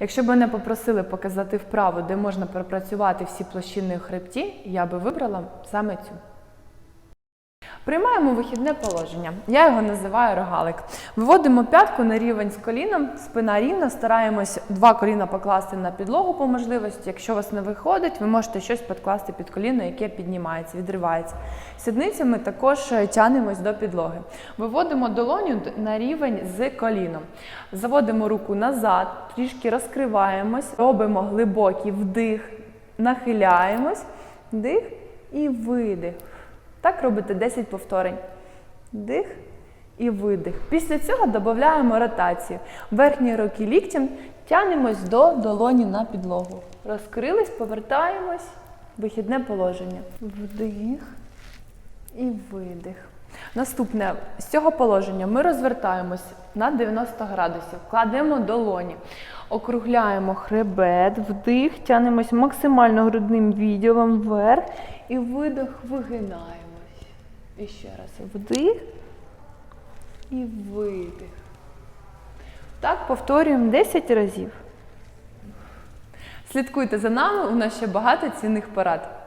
Якщо б мене попросили показати вправу, де можна пропрацювати всі площини у хребті, я би вибрала саме цю. Приймаємо вихідне положення. Я його називаю рогалик. Виводимо п'ятку на рівень з коліном, спина рівна, стараємось два коліна покласти на підлогу по можливості. Якщо у вас не виходить, ви можете щось підкласти під коліно, яке піднімається, відривається. Сідницями також е, тянемось до підлоги. Виводимо долоню на рівень з коліном. Заводимо руку назад, трішки розкриваємось, робимо глибокий вдих, нахиляємось, вдих і видих. Так робите 10 повторень. Вдих і видих. Після цього додаємо ротацію. Верхні руки ліктем тянемось до долоні на підлогу. Розкрились, повертаємось. Вихідне положення. Вдих і видих. Наступне з цього положення ми розвертаємось на 90 градусів, кладемо долоні, округляємо хребет, вдих, тянемось максимально грудним відділом вверх і видих, вигинаємось. І ще раз вдих і видих. Так повторюємо 10 разів. Слідкуйте за нами, у нас ще багато цінних порад.